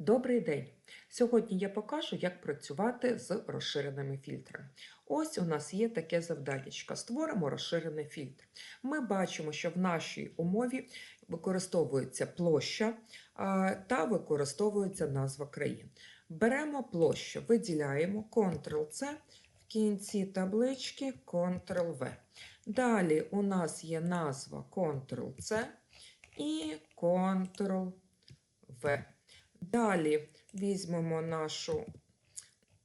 Добрий день! Сьогодні я покажу, як працювати з розширеними фільтрами. Ось у нас є таке завданнячко. Створимо розширений фільтр. Ми бачимо, що в нашій умові використовується площа та використовується назва країн. Беремо площу, виділяємо Ctrl-C, в кінці таблички Ctrl-V. Далі у нас є назва Ctrl-C і Ctrl-V. Далі візьмемо нашу,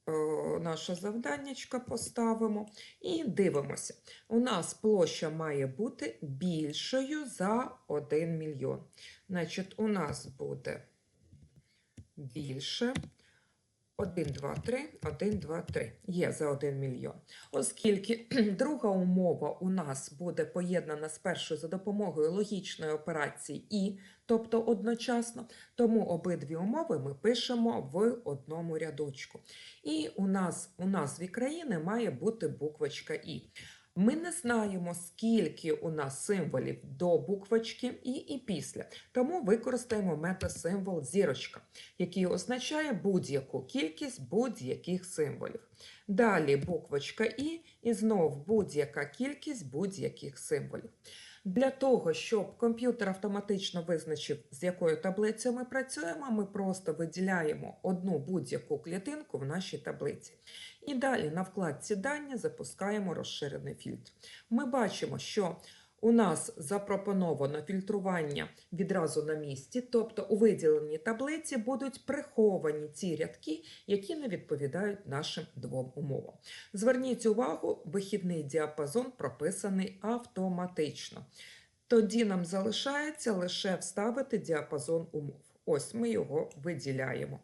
о, наше завданнячко, поставимо і дивимося. У нас площа має бути більшою за 1 мільйон. Значить, у нас буде більше 1, 2, 3, 1, 2, 3. Є за 1 мільйон. Оскільки друга умова у нас буде поєднана з першою за допомогою логічної операції і, тобто одночасно, тому обидві умови ми пишемо в одному рядочку. І у нас у назві країни має бути буквочка І. Ми не знаємо, скільки у нас символів до буквочки І і після, тому використаємо метасимвол зірочка, який означає будь-яку кількість будь-яких символів. Далі буквочка І і знов будь-яка кількість будь-яких символів. Для того, щоб комп'ютер автоматично визначив, з якою таблицею ми працюємо, ми просто виділяємо одну будь-яку клітинку в нашій таблиці. І далі на вкладці Дані запускаємо розширений фільтр. Ми бачимо, що у нас запропоновано фільтрування відразу на місці, тобто у виділеній таблиці будуть приховані ці рядки, які не відповідають нашим двом умовам. Зверніть увагу, вихідний діапазон прописаний автоматично. Тоді нам залишається лише вставити діапазон умов. Ось ми його виділяємо.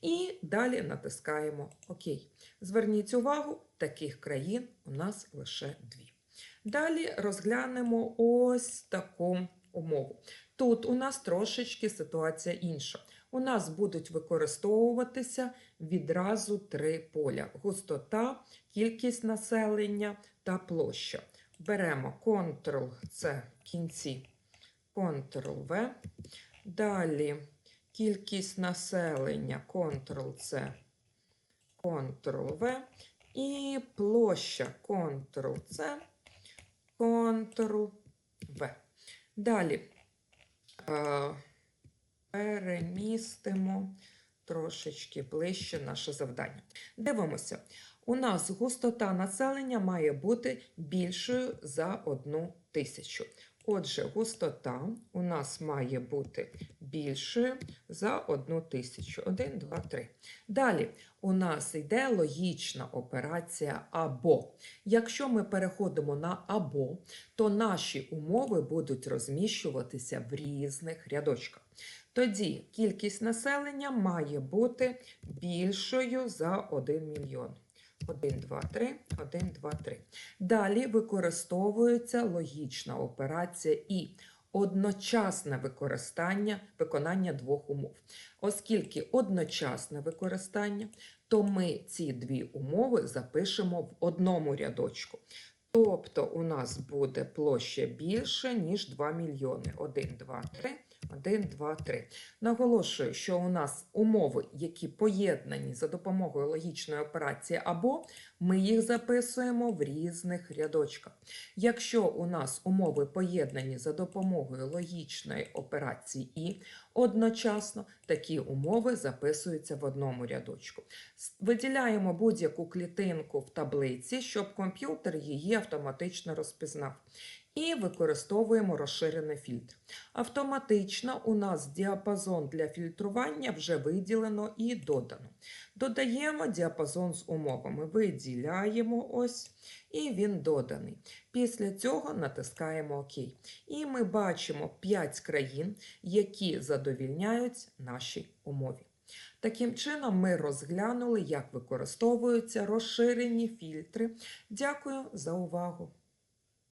І далі натискаємо ОК. Зверніть увагу, таких країн у нас лише дві. Далі розглянемо ось таку умову. Тут у нас трошечки ситуація інша. У нас будуть використовуватися відразу три поля: густота, кількість населення та площа. Беремо Ctrl-C в кінці, Ctrl-V. Далі кількість населення Ctrl-C, Ctrl-V і площа Ctrl-C, Ctrl-V. Далі е, перемістимо трошечки ближче наше завдання. Дивимося. У нас густота населення має бути більшою за одну тисячу. Отже, густота у нас має бути більшою за одну тисячу. 1, 2, 3. Далі у нас йде логічна операція або. Якщо ми переходимо на або, то наші умови будуть розміщуватися в різних рядочках. Тоді кількість населення має бути більшою за 1 мільйон. 1, 2, 3, 1, 2, 3. Далі використовується логічна операція і одночасне використання виконання двох умов. Оскільки одночасне використання, то ми ці дві умови запишемо в одному рядочку. Тобто у нас буде площа більше, ніж 2 мільйони. 1, 2, 3. 1, 2, 3. Наголошую, що у нас умови, які поєднані за допомогою логічної операції, або ми їх записуємо в різних рядочках. Якщо у нас умови поєднані за допомогою логічної операції і одночасно, такі умови записуються в одному рядочку. Виділяємо будь-яку клітинку в таблиці, щоб комп'ютер її автоматично розпізнав. І використовуємо розширений фільтр. Автоматично у нас діапазон для фільтрування вже виділено і додано. Додаємо діапазон з умовами, виділяємо ось, і він доданий. Після цього натискаємо ОК. І ми бачимо 5 країн, які задовільняють наші умові. Таким чином, ми розглянули, як використовуються розширені фільтри. Дякую за увагу!